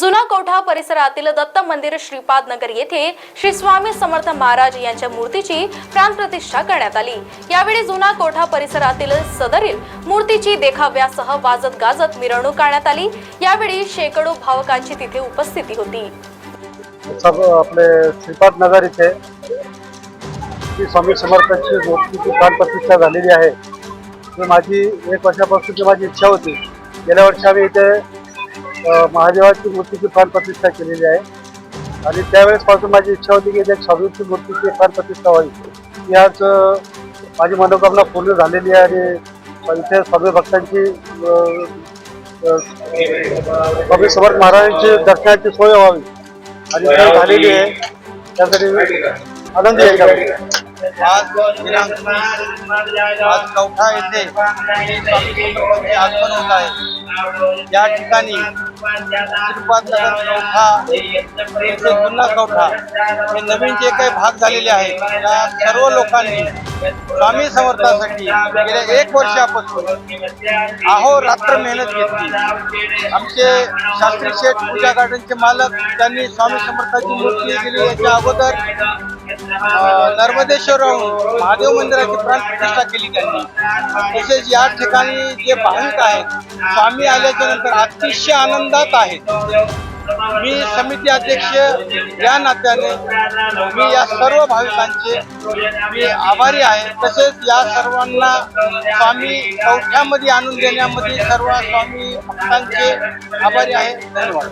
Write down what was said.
जुना कोठा परिसरातील दत्त मंदिर श्रीपाद नगर येथे श्री स्वामी समर्थ महाराज यांच्या मूर्तीची प्राणप्रतिष्ठा करण्यात आली. यावेळी जुना कोठा परिसरातील सदरील मूर्तीची देखाव्यासह वाजत गाजत मिरवणूक काढण्यात आली. यावेळी शेकडो भावकांची तिथे उपस्थिती होती. आपले श्रीपाद नगर इथे श्री स्वामी समर्थांची मूर्तीची प्राण प्रतिष्ठा झालेली आहे. ही माझी एक वर्षापासून माझी इच्छा होती. गेल्या वर्षी आम्ही इथे महादेवाची मूर्तीची फार प्रतिष्ठा केलेली आहे. आणि त्यावेळेसपासून माझी इच्छा होती की त्या स्वामीची मूर्तीची फार प्रतिष्ठा व्हावी. ती आज माझी मनोकामना पूर्ण झालेली आहे आणि इथे स्वामी भक्तांची अ, स्वामी समर्थ महाराजांची दर्शनाची सोय व्हावी. आणि ती झालेली आहे. त्यासाठी मी आनंदी आहे. आज आज कवठा येथे आज आगमन होत आहे या ठिकाणी श्रीपाद कौठा येथे जुना हे नवीन जे काही भाग झालेले आहेत त्या सर्व लोकांनी स्वामी समर्थासाठी गेल्या एक वर्षापासून अहोरात्र मेहनत घेतली आमचे शास्त्री शेठ पूजा गार्डनचे मालक त्यांनी स्वामी समर्थाची मूर्ती केली याच्या अगोदर. नर्मदेश्वर महादेव मंदिराची प्राणप्रतिष्ठा केली त्यांनी. तसेच या ठिकाणी जे भाविक आहेत स्वामी आल्याच्यानंतर अतिशय आनंदात आहेत. मी समिती अध्यक्ष या नात्याने मी या सर्व भाविकांचे मी आभारी आहे. तसेच या सर्वांना स्वामी कवठ्यामध्ये आणून देण्यामध्ये सर्व स्वामी भक्तांचे आभारी आहे. धन्यवाद.